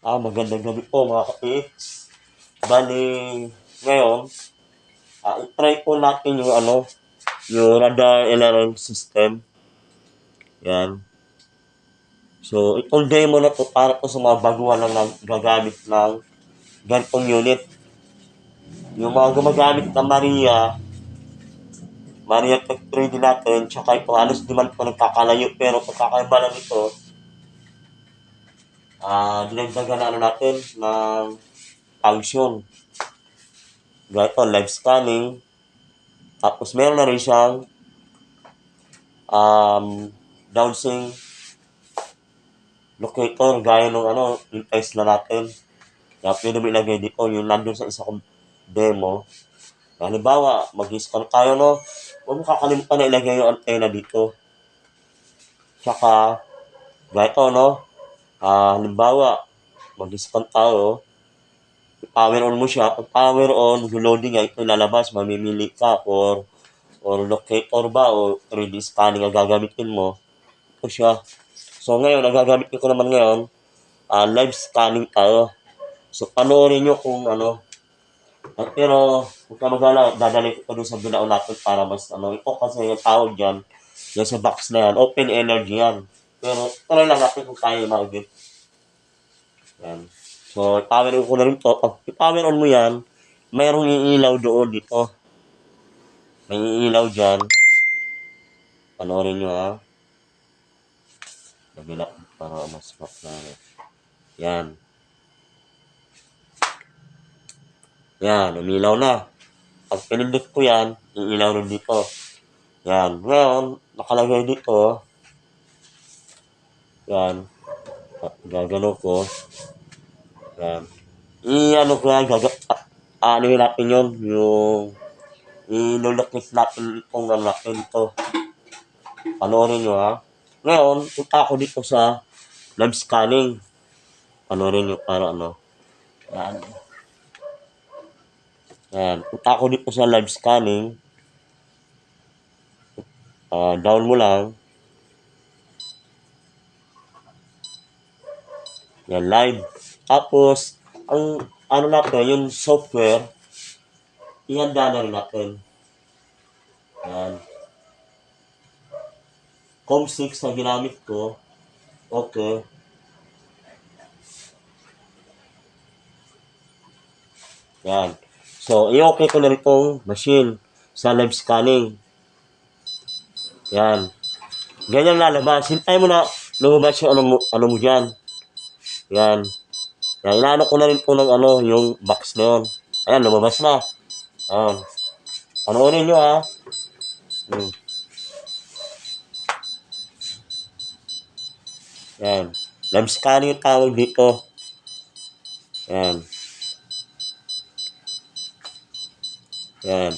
Ah, magandang gabi po mga ka-X. Bali, ngayon, ah, i-try po natin yung ano, yung radar alarm system. Yan. So, itong demo na to para po sa mga baguhan lang ng gagamit ng ganitong unit. Yung mga gumagamit ng Maria, Maria Tech 3D natin, tsaka ito halos di man po nagkakalayo, pero pagkakaiba lang ito, ah, dinagdagan na ano natin ng function. Gaya ito, live scanning. Tapos meron na rin siyang um, downsing locator gaya nung ano, yung test na natin. Kaya pwede mo ilagay dito yung nandun sa isa kong demo. Halimbawa, mag-scan tayo, no? Huwag mo kakalimutan na ilagay yung antenna dito. Tsaka, gaya ito, no? Ah, halimbawa, mag-scan tayo, power on mo siya. Power on, loading niya, ito lalabas, mamimili ka or or locator ba o 3D scanning ang gagamitin mo. Ito siya. So ngayon, ang gagamit ko naman ngayon, ah, live scanning tayo. So panoorin nyo kung ano. Ah, pero, huwag ka magala, dadalhin ko doon sa binao natin para mas ano. Ito kasi yung tawag dyan, yan sa box na yan, open energy yan. Pero, tuloy lang natin kung kaya mag Yan. So, power on ko na rin to. Pag power on mo yan, mayroong iilaw doon dito. May iilaw dyan. Panoorin nyo ha. Nabila para mas maklaro. Yan. Yan, umilaw na. Pag pinindot ko yan, iilaw rin dito. Yan. Ngayon, nakalagay dito. Yan. Gagano ko. Yan. I-ano ko yan, gaga, ano yun natin yun, yung inulakis natin itong ano natin ito. Panoorin nyo ha. Ngayon, punta ako dito sa live scanning. Panoorin nyo para ano. Yan. Yan. Punta ako dito sa live scanning. Ah, down mo lang. Yan, live. Tapos, ang ano natin, yung software, ihanda na rin natin. Yan. COM6 na ginamit ko. Okay. Yan. So, i-okay ko na rin itong machine sa live scanning. Yan. Ganyan lalabas. Hintay mo na lumabas yung ano mo, ano mo dyan. Yan. Yan, inaano ko na rin po ng ano, yung box na yun. Ayan, lumabas na. Ayan. Panoorin nyo ha. Hmm. Yan. Scanning yung tawag dito. Yan. Yan.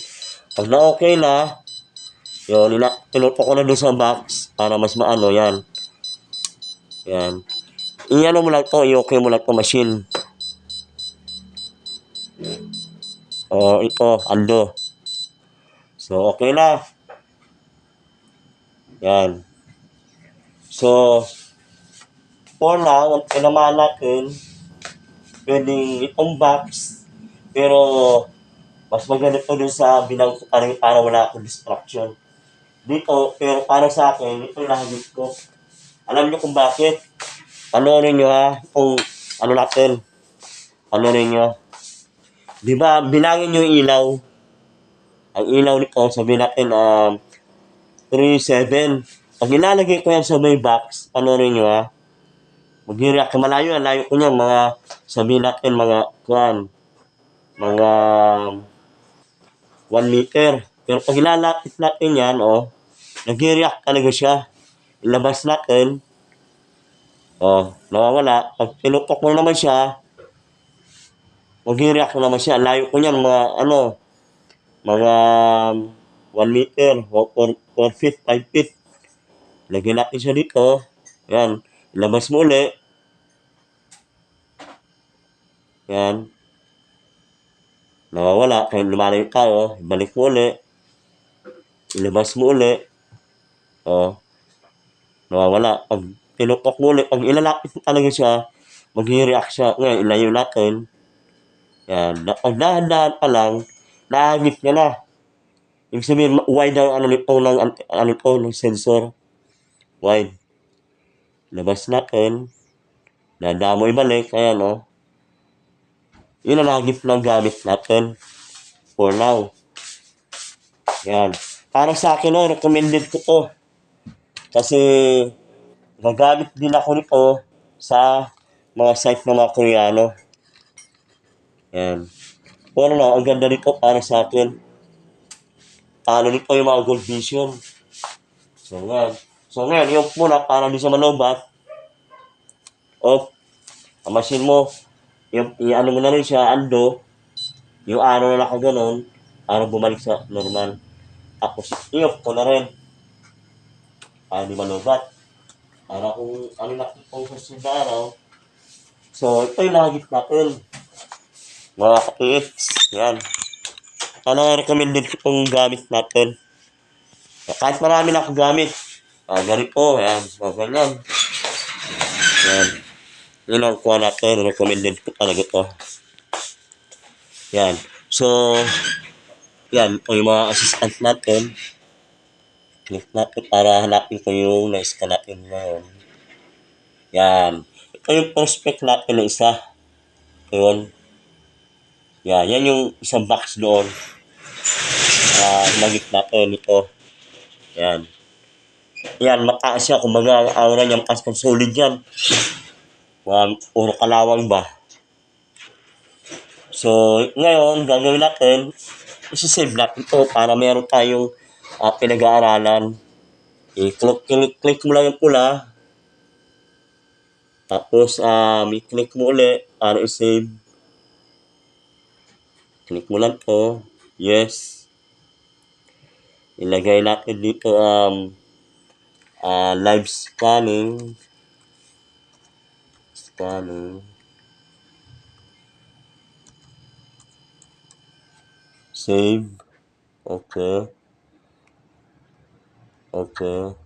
Pag na-okay na, yun, ina, ko na doon sa box para mas maano, yan. Yan. Iyan mo lang to, i-okay mo lang to machine. O, ito, ando. So, okay na. Yan. So, for now, ang tinamaan natin, pwedeng itong box, pero mas maganda to dun sa binang ko para, para wala akong distraction. Dito, pero para sa akin, ito yung nahagit ko. Alam niyo kung bakit? Panoorin nyo ha, kung ano natin. Panoorin nyo. Di ba, bilangin nyo ilaw. Ang ilaw nito, sabihin natin, um, 3-7. Pag nilalagay ko yan sa may box, panoorin nyo ha. Mag-react malayo, layo ko niyan, mga, sabihin natin, mga, kuhan, mga 1 meter. Pero pag ilalapit natin yan, oh, nag-react talaga siya. Ilabas natin, oh, nawawala. Pag pinutok mo naman siya, mag-react naman siya. Layo ko niyan, mga, ano, mga 1 meter, 4 feet, 5 feet. Lagyan natin siya dito. Yan. Ilabas mo uli. Yan. Nawawala. Kaya lumalayo tayo. Ibalik mo uli. Ilabas mo uli. O. Nawawala. Pag pinutok mo uli, pag ilalapit talaga siya, magre-react siya. Ngayon, ilayo natin. Yan. Pag dahan-dahan pa lang, nahagip niya na. Ibig sabihin, wide ang ano nito ng, ano ito, ng sensor. Wide. Labas natin. Dada mo ibalik. Ayan, oh. Yun ang nahagip ng gamit natin. For now. Yan. Para sa akin, oh, recommended ko to. Kasi, gagamit din ako nito sa mga site ng mga Koreano. Yan. Pero na, ang ganda nito para sa akin. Paano nito yung mga gold vision. So, ngayon. So, ngayon, yung muna, para di siya malobat. Off. Ang machine mo, yung, yung ano mo na rin siya, ando. Yung araw na nakaganon, para bumalik sa normal. Tapos, i-off ko na rin. Para di malobat. Para kung ano nakita ko sa araw. So, ito yung nakagit natin. Mga ka-PX. Yan. Ano recommended ko itong gamit natin. Kahit marami na ako gamit. Ah, ganito. Yan. So, ganyan. Yan. Yun ang kuha natin. Recommended ko talaga ito. Yan. So, yan. Ito yung mga assistant natin. Click natin para hanapin ko yung na-scan natin ngayon. Yan. Ito yung prospect natin na isa. Yun. Yan. Yan yung isang box doon. Ah, nagit natin ito. Yan. Yan, mataas siya. Kumbaga, ang aura niya mataas kung solid yan. Mga puro kalawang ba. So, ngayon, gagawin natin, isi-save natin ito para meron tayong ah, pinag-aaralan. I-click, click, click mo lang yung pula. Tapos, um, i-click mo uli para i-save. Click mo lang to. Yes. Ilagay natin dito um, ah, live scanning. Scanning. Save. Okay. Okay.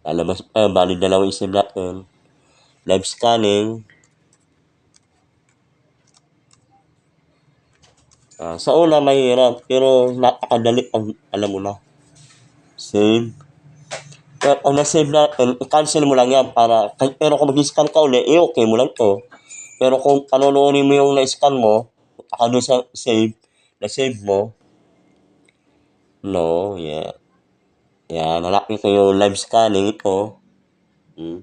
Lalabas pa, bali dalawang isip natin. Live scanning. Ah, sa una mahirap, pero napakadali pag alam mo na. Save. Pero pag na-save natin, i-cancel mo lang yan para, pero kung mag-scan ka uli, eh okay mo lang to. Pero kung panonoodin mo yung na-scan mo, punta ka doon sa save, na-save mo, no, yeah. Yan, hanapin ko yung live scanning ito. Hmm.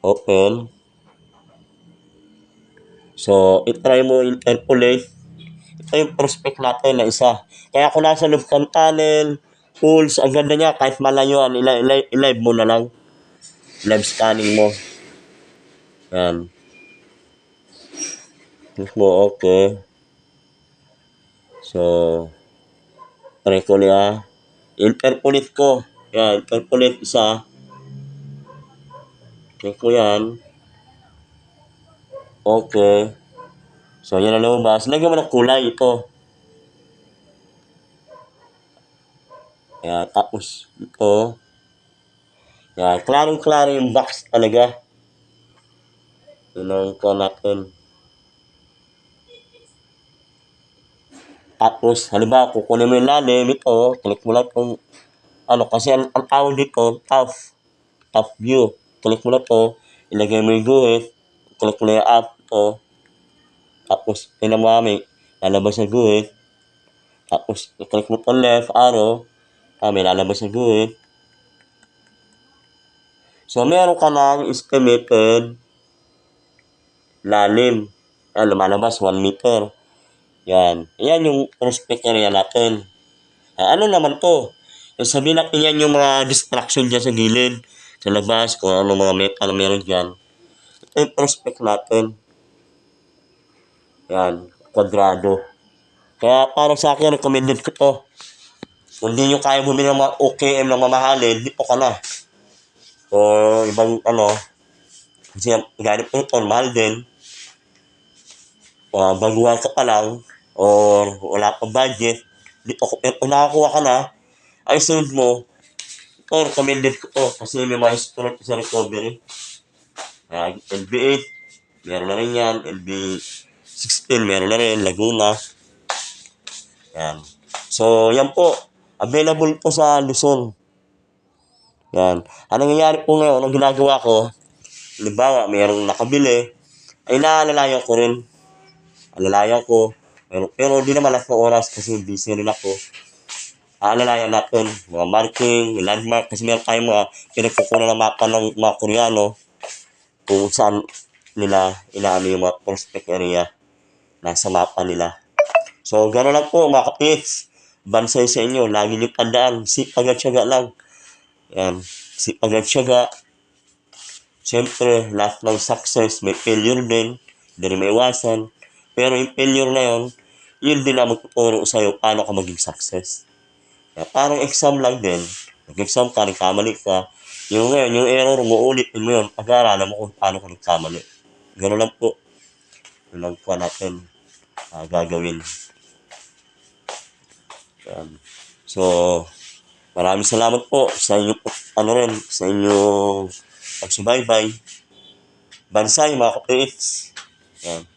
Open. So, itry mo interpolate. Ito yung prospect natin na isa. Kaya kung nasa loob kang tunnel, pools, ang ganda niya, kahit malayo yan, i-live mo na lang. Live scanning mo. Yan. Click mo, okay. So, try ko niya. Interpolate ko. Yan, interpolate isa. Click mo yan. Okay. So, yan ang lumabas. Lagyan mo ng kulay ito. Yan, tapos ito. Yan, klarong-klaro yung box talaga. Yun ang ko natin. Tapos, halimbawa, kukunin mo yung lalim, ito, click mo lang itong, ano, kasi ang, ang tawag dito, top, top view. Click mo lang ito, ilagay mo yung guhit, click mo lang yung up, ito. Tapos, pinamami, lalabas na guhit. Tapos, i-click mo itong left arrow, may lalabas na guhit. So, meron ka ng estimated lalim. Yan, lumalabas, 1 meter. Yan. Yan yung prospect area natin. Ah, ano naman to? Eh, sabihin natin yan yung mga distraction dyan sa gilid, sa labas, kung ano mga metal meron dyan. Ito yung prospect natin. Yan, kwadrado. Kaya para sa akin, recommended ko to. Kung hindi nyo kaya bumili ng mga OKM na mamahalin, dito ka na. O ibang ano, kasi ganit po ito, mahal din. Uh, baguhan ka pa lang, or wala pa budget, ko, kung nakakuha ka na, ay sunod mo, ito, recommended ko to kasi may mga student sa recovery. Ayan, LB8, meron na rin yan. LB16, meron na rin. Laguna. Yan. So, yan po. Available po sa Luzon. Yan. Ang nangyayari po ngayon, ang ginagawa ko, halimbawa, mayroong nakabili, ay naalalayan ko rin. Alalayan ko. Pero, pero di naman ako oras kasi busy rin ako. Aalalayan natin, mga marking, landmark, kasi meron tayong mga pinagkukunan ng mapa ng mga Koreano kung saan nila inaano yung mga prospect area nasa mapa nila. So, gano'n lang po mga kapits. Bansay sa inyo, lagi niyo tandaan, sipag at syaga lang. Yan, sipag at syaga. Siyempre, lahat ng success, may failure din. Hindi may iwasan. Pero yung failure na yun, yun din ang magtuturo sa'yo paano ka maging success. Kaya parang exam lang din. Nag-exam ka, nagkamali ka. Yung ngayon, yung error mo, ulitin mo yun. Pag-aaralan mo kung paano ka nagkamali. Gano'n lang po. Yun lang po natin ah, gagawin. Yan. So, maraming salamat po sa inyo ano rin, sa inyong pagsubaybay. Bansay, mga kapits. Yan.